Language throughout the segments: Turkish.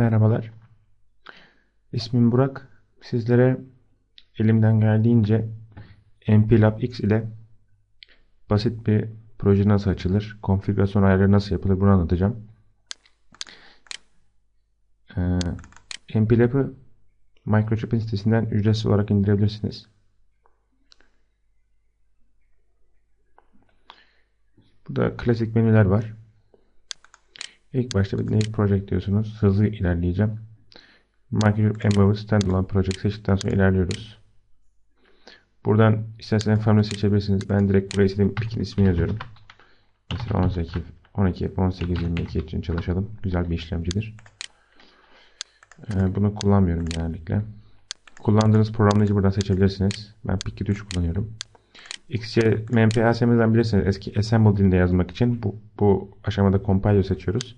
Merhabalar. İsmim Burak. Sizlere elimden geldiğince MPLAB X ile basit bir proje nasıl açılır, konfigürasyon ayarları nasıl yapılır bunu anlatacağım. Ee, MPLAB'ı Microchip'in sitesinden ücretsiz olarak indirebilirsiniz. Burada klasik menüler var. İlk başta bir New Project diyorsunuz. Hızlı ilerleyeceğim. Microsoft Embedded Standalone Project seçtikten sonra ilerliyoruz. Buradan isterseniz family seçebilirsiniz. Ben direkt buraya istediğim pikin ismini yazıyorum. Mesela 18, 12, 18, 22 için çalışalım. Güzel bir işlemcidir. Ee, bunu kullanmıyorum genellikle. Kullandığınız programlayıcı buradan seçebilirsiniz. Ben PIC 3 kullanıyorum. XC MPASM'den bilirsiniz eski Assemble dilinde yazmak için bu, bu aşamada compiler seçiyoruz.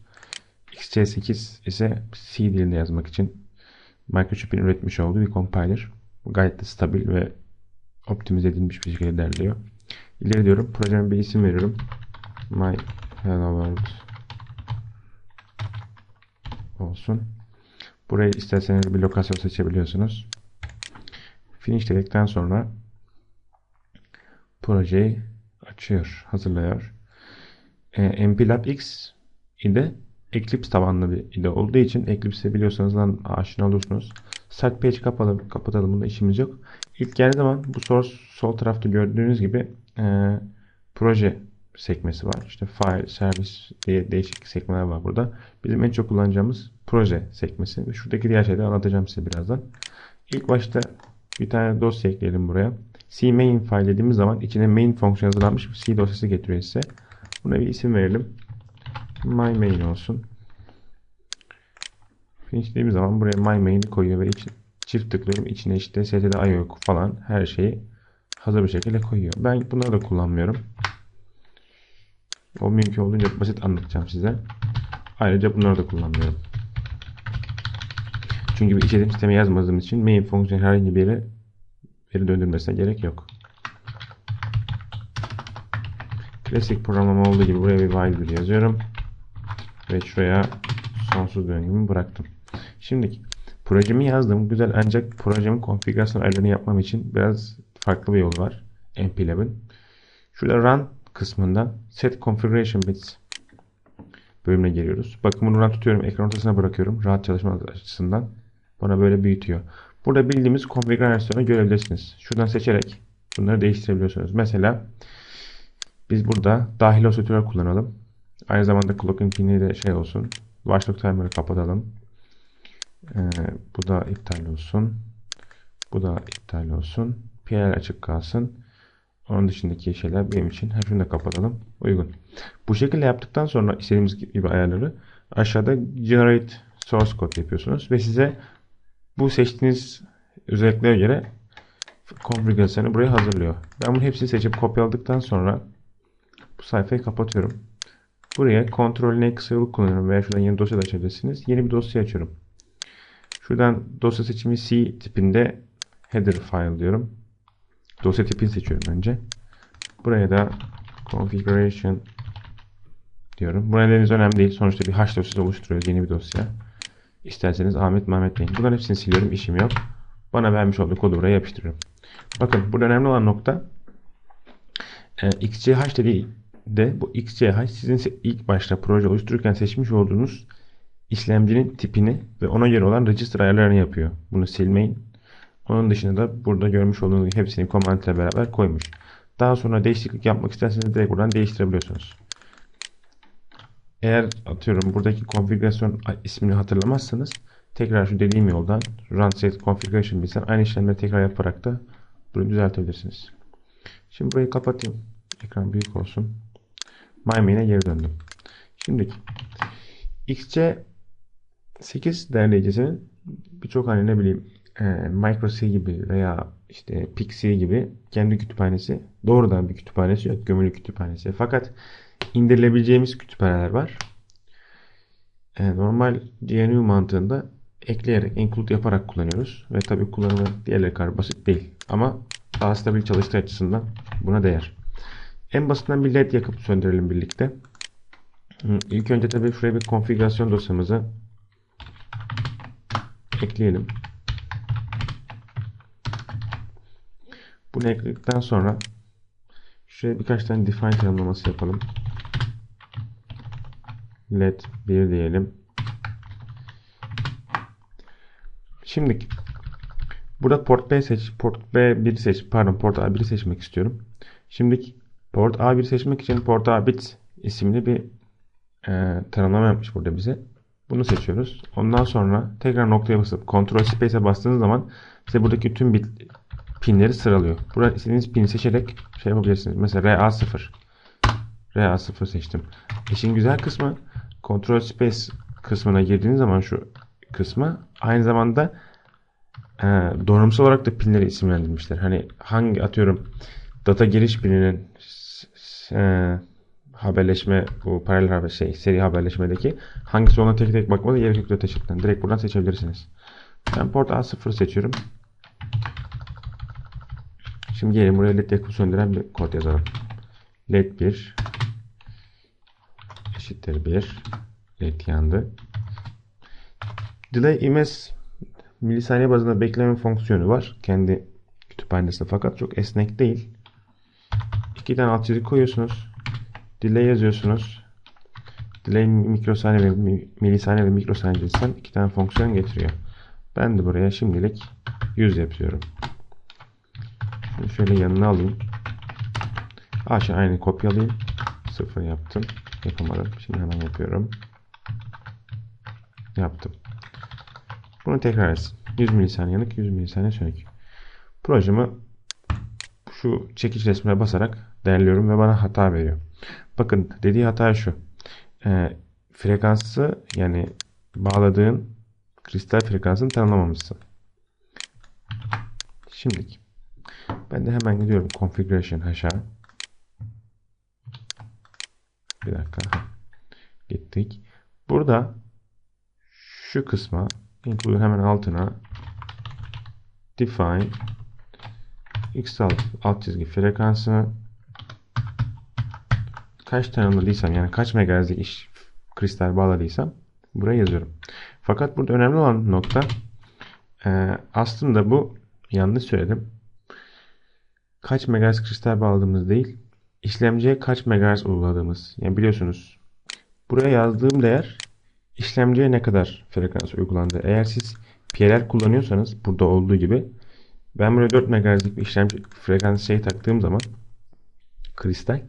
XC8 ise C dilinde yazmak için Microchip'in üretmiş olduğu bir compiler. Gayet de stabil ve optimize edilmiş bir şekilde ilerliyor. İleri diyorum. Projeme bir isim veriyorum. My Hello World olsun. Burayı isterseniz bir lokasyon seçebiliyorsunuz. Finish dedikten sonra projeyi açıyor, hazırlıyor. E, MPLAB X ile Eclipse tabanlı bir IDE olduğu için Eclipse'i biliyorsanız lan aşina olursunuz. Start page kapatalım, kapatalım. Bunda işimiz yok. İlk geldiği zaman bu source sol tarafta gördüğünüz gibi e, proje sekmesi var. İşte file, service diye değişik sekmeler var burada. Bizim en çok kullanacağımız proje sekmesi. Ve şuradaki diğer şeyleri anlatacağım size birazdan. İlk başta bir tane dosya ekleyelim buraya. CMain file dediğimiz zaman içine main fonksiyon hazırlanmış bir C dosyası getiriyor size. Buna bir isim verelim. My main olsun. Finish dediğimiz zaman buraya my main koyuyor ve iç, çift tıklıyorum. İçine işte std.io falan her şeyi hazır bir şekilde koyuyor. Ben bunları da kullanmıyorum. O mümkün olduğunca basit anlatacağım size. Ayrıca bunları da kullanmıyorum. Çünkü bir işletim sistemi yazmadığım için main fonksiyon herhangi bir yere veri döndürmesine gerek yok. Klasik programlama olduğu gibi buraya bir while yazıyorum. Ve şuraya sonsuz döngümü bıraktım. Şimdi projemi yazdım. Güzel ancak projemin konfigürasyon ayarlarını yapmam için biraz farklı bir yol var. MPLAB'ın. Şurada run kısmından set configuration bits bölümüne geliyoruz. Bakın bunu tutuyorum. Ekran ortasına bırakıyorum. Rahat çalışma açısından. Bana böyle büyütüyor. Burada bildiğimiz konfigürasyonu görebilirsiniz. Şuradan seçerek bunları değiştirebiliyorsunuz. Mesela biz burada dahil oscillator kullanalım. Aynı zamanda clocking pin'i de şey olsun. Watchdog timer'ı kapatalım. Ee, bu da iptal olsun. Bu da iptal olsun. PL açık kalsın. Onun dışındaki şeyler benim için. Her şunu da kapatalım. Uygun. Bu şekilde yaptıktan sonra istediğimiz gibi ayarları aşağıda generate source code yapıyorsunuz ve size bu seçtiğiniz özelliklere göre konfigürasyonu buraya hazırlıyor. Ben bunu hepsini seçip kopyaladıktan sonra bu sayfayı kapatıyorum. Buraya Ctrl N kısa yolu kullanıyorum veya şuradan yeni dosya da açabilirsiniz. Yeni bir dosya açıyorum. Şuradan dosya seçimi C tipinde header file diyorum. Dosya tipini seçiyorum önce. Buraya da configuration diyorum. Bu nedeniniz önemli değil. Sonuçta bir hash dosyası oluşturuyoruz. Yeni bir dosya. İsterseniz Ahmet Mehmet deyin. Bunların hepsini siliyorum. İşim yok. Bana vermiş olduğu kodu buraya yapıştırıyorum. Bakın burada önemli olan nokta e, XCH dediği de bu XCH sizin ilk başta proje oluştururken seçmiş olduğunuz işlemcinin tipini ve ona göre olan register ayarlarını yapıyor. Bunu silmeyin. Onun dışında da burada görmüş olduğunuz hepsini command ile beraber koymuş. Daha sonra değişiklik yapmak isterseniz direkt buradan değiştirebiliyorsunuz. Eğer atıyorum buradaki konfigürasyon ismini hatırlamazsanız tekrar şu dediğim yoldan run set configuration bilsen aynı işlemleri tekrar yaparak da bunu düzeltebilirsiniz. Şimdi burayı kapatayım. Ekran büyük olsun. MyMain'e geri döndüm. Şimdi XC 8 derleyicisinin birçok hani ne bileyim e, MicroC gibi veya işte Pixie gibi kendi kütüphanesi doğrudan bir kütüphanesi yok. Gömülü kütüphanesi. Fakat indirilebileceğimiz kütüphaneler var. E, normal GNU mantığında ekleyerek, include yaparak kullanıyoruz. Ve tabii kullanımı diğerleri kadar basit değil. Ama daha stabil çalıştığı açısından buna değer. En basitinden bir led yakıp söndürelim birlikte. İlk önce tabii şuraya bir konfigürasyon dosyamızı ekleyelim. Bunu ekledikten sonra şuraya birkaç tane define tanımlaması yapalım. Let 1 diyelim. Şimdi burada port B seç, port B1 seç, pardon port A1 seçmek istiyorum. Şimdi port A1 seçmek için port A1 isimli bir e, tanımlama yapmış burada bize. Bunu seçiyoruz. Ondan sonra tekrar noktaya basıp Ctrl Space'e bastığınız zaman size buradaki tüm bit pinleri sıralıyor. Burada istediğiniz pini seçerek şey yapabilirsiniz. Mesela RA0 RA0 seçtim. İşin güzel kısmı Ctrl Space kısmına girdiğiniz zaman şu kısma aynı zamanda e, donanımsal olarak da pinleri isimlendirmişler. Hani hangi atıyorum data giriş pininin e, haberleşme bu paralel haber şey seri haberleşmedeki hangisi ona tek tek bakmalı gerek yok data sheet'ten. Direkt buradan seçebilirsiniz. Ben port A0 seçiyorum. Şimdi gelin buraya led yakıp söndüren bir kod yazalım. led 1 eşittir 1 led yandı. Delay imes milisaniye bazında bekleme fonksiyonu var. Kendi kütüphanesinde fakat çok esnek değil. İki tane alt çizgi koyuyorsunuz. Delay yazıyorsunuz. Delay mikrosaniye ve milisaniye ve mikrosaniye cinsinden iki tane fonksiyon getiriyor. Ben de buraya şimdilik 100 yapıyorum. Şunu şöyle yanına alayım. Aşağı aynı kopyalayayım. Sıfır yaptım. Yapamadım. Şimdi hemen yapıyorum. Yaptım. Bunu tekrar etsin. 100 milisaniye yanık, 100 milisaniye sönük. Projemi şu çekiç resmine basarak değerliyorum ve bana hata veriyor. Bakın dediği hata şu. E, frekansı yani bağladığın kristal frekansını tanımlamamışsın. Şimdilik. Ben de hemen gidiyorum configuration aşağı. Bir dakika. Gittik. Burada şu kısma include hemen altına define x alt, alt çizgi frekansını kaç tanımladıysam yani kaç megahertz'lik iş kristal bağladıysam buraya yazıyorum. Fakat burada önemli olan nokta e, aslında bu yanlış söyledim. Kaç megahertz kristal bağladığımız değil işlemciye kaç megahertz uyguladığımız. Yani biliyorsunuz buraya yazdığım değer işlemciye ne kadar frekans uygulandı. Eğer siz PLL kullanıyorsanız burada olduğu gibi ben buraya 4 MHz'lik bir işlemci frekans şey taktığım zaman kristal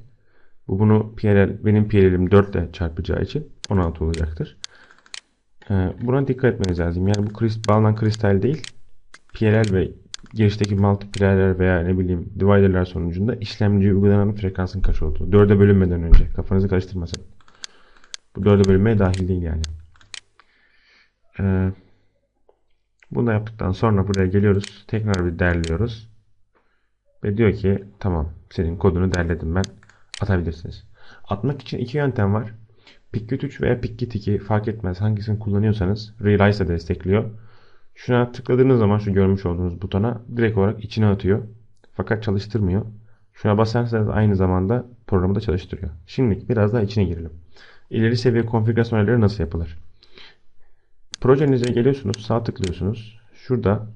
bu bunu PLL benim PLL'im 4 ile çarpacağı için 16 olacaktır. Ee, buna dikkat etmeniz lazım. Yani bu kristal, bağlanan kristal değil PLL ve girişteki multiplier'ler veya ne bileyim divider'lar sonucunda işlemciye uygulanan frekansın kaç olduğu. 4'e bölünmeden önce. Kafanızı karıştırmasın. Bu 4'e bölünmeye dahil değil yani. Ee, bunu da yaptıktan sonra buraya geliyoruz. Tekrar bir derliyoruz. Ve diyor ki tamam senin kodunu derledim ben. Atabilirsiniz. Atmak için iki yöntem var. Pickgit 3 veya Pickgit 2 fark etmez hangisini kullanıyorsanız Realize destekliyor. Şuna tıkladığınız zaman şu görmüş olduğunuz butona direkt olarak içine atıyor. Fakat çalıştırmıyor. Şuna basarsanız aynı zamanda programı da çalıştırıyor. Şimdi biraz daha içine girelim. İleri seviye konfigürasyon ayarları nasıl yapılır? Projenize geliyorsunuz, sağ tıklıyorsunuz. Şurada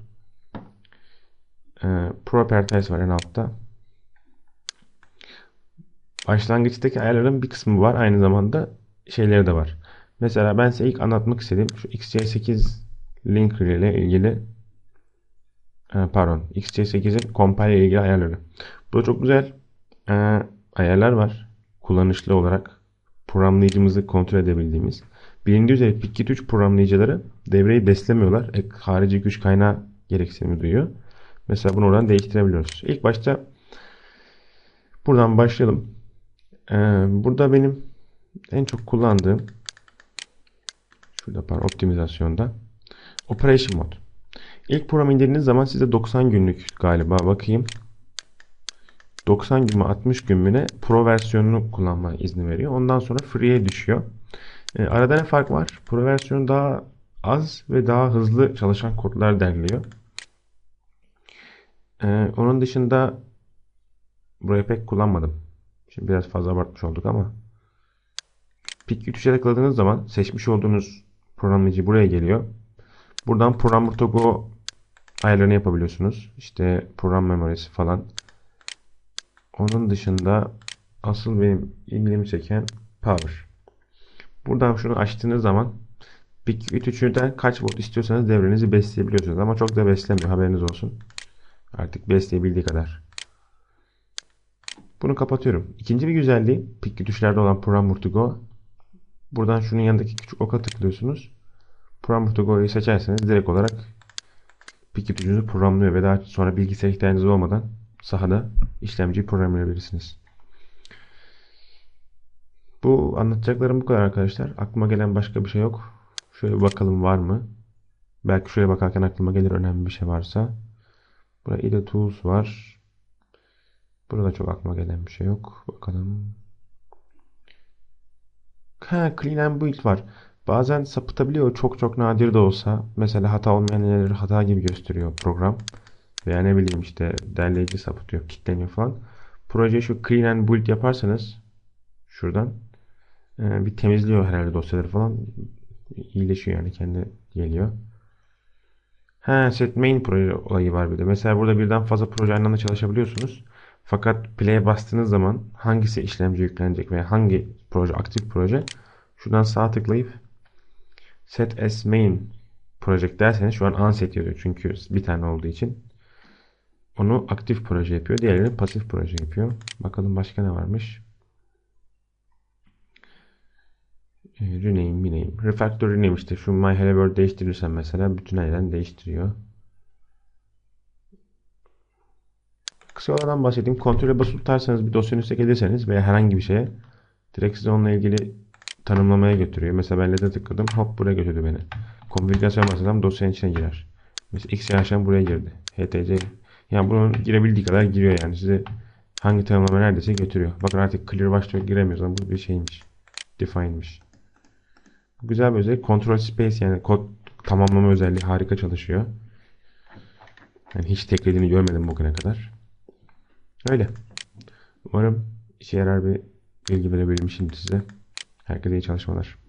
e, Properties var en altta. Başlangıçtaki ayarların bir kısmı var. Aynı zamanda şeyleri de var. Mesela ben size ilk anlatmak istediğim şu XC8 link ile ilgili e, pardon XC8'in compile ile ilgili ayarları. Burada çok güzel e, ayarlar var. Kullanışlı olarak programlayıcımızı kontrol edebildiğimiz. Bilindiği üzere Pickit 3 programlayıcıları devreyi beslemiyorlar. Ek harici güç kaynağı gereksinimi duyuyor. Mesela bunu oradan değiştirebiliyoruz. İlk başta buradan başlayalım. Ee, burada benim en çok kullandığım şurada pardon optimizasyonda Operation Mode. İlk program indirdiğiniz zaman size 90 günlük galiba bakayım. 90 gün mü 60 gün mü ne Pro versiyonunu kullanma izni veriyor. Ondan sonra Free'ye düşüyor. E, arada ne fark var? Pro versiyonu daha az ve daha hızlı çalışan kodlar derliyor. E, onun dışında burayı pek kullanmadım. Şimdi biraz fazla abartmış olduk ama Pik 3'e tıkladığınız zaman seçmiş olduğunuz programlayıcı buraya geliyor. Buradan Program to Go ayarlarını yapabiliyorsunuz. İşte program memorisi falan. Onun dışında asıl benim ilgimi çeken Power. Buradan şunu açtığınız zaman bir 3'ünden kaç volt istiyorsanız devrenizi besleyebiliyorsunuz. Ama çok da beslemiyor haberiniz olsun. Artık besleyebildiği kadar. Bunu kapatıyorum. İkinci bir güzelliği pik tuşlarda olan Program to Go. Buradan şunun yanındaki küçük oka tıklıyorsunuz. Program to Go'yu seçerseniz direkt olarak pik tuşunuzu programlıyor ve daha sonra bilgisayar ihtiyacınız olmadan sahada işlemciyi programlayabilirsiniz. Bu anlatacaklarım bu kadar arkadaşlar. Aklıma gelen başka bir şey yok. Şöyle bakalım var mı? Belki şuraya bakarken aklıma gelir önemli bir şey varsa. Burada IDE Tools var. Burada çok aklıma gelen bir şey yok. Bakalım. Ha, Clean and Build var. Bazen sapıtabiliyor. Çok çok nadir de olsa. Mesela hata olmayan yerleri hata gibi gösteriyor program. Veya ne bileyim işte derleyici sapıtıyor, kilitleniyor falan. Projeyi şu Clean and Build yaparsanız şuradan e, bir temizliyor herhalde dosyaları falan. İyileşiyor yani kendi geliyor. Ha, set main proje olayı var bir de. Mesela burada birden fazla proje aynı anda çalışabiliyorsunuz. Fakat play'e bastığınız zaman hangisi işlemci yüklenecek veya hangi proje aktif proje şuradan sağ tıklayıp set as main project derseniz şu an unset yazıyor. Çünkü bir tane olduğu için onu aktif proje yapıyor. Diğerlerini pasif proje yapıyor. Bakalım başka ne varmış. E, rename, rename. Refactor rename işte şu My Hello World değiştirirsen mesela bütün her değiştiriyor. Kısa yoldan bahsedeyim. Kontrole basılı tutarsanız bir dosyanın üstüne veya herhangi bir şeye direkt size onunla ilgili tanımlamaya götürüyor. Mesela ben LED'e tıkladım. Hop buraya götürdü beni. Konfigürasyon basırsam dosyanın içine girer. Mesela XYH'den buraya girdi. HTC. Yani bunun girebildiği kadar giriyor yani. Size hangi tanımlama neredeyse götürüyor. Bakın artık clear başlıyor giremiyoruz ama bu bir şeymiş. Define'miş. Güzel bir özellik. Control space yani kod tamamlama özelliği harika çalışıyor. Yani hiç teklediğini görmedim bugüne kadar. Öyle. Umarım işe yarar bir bilgi verebilmişim size. Herkese iyi çalışmalar.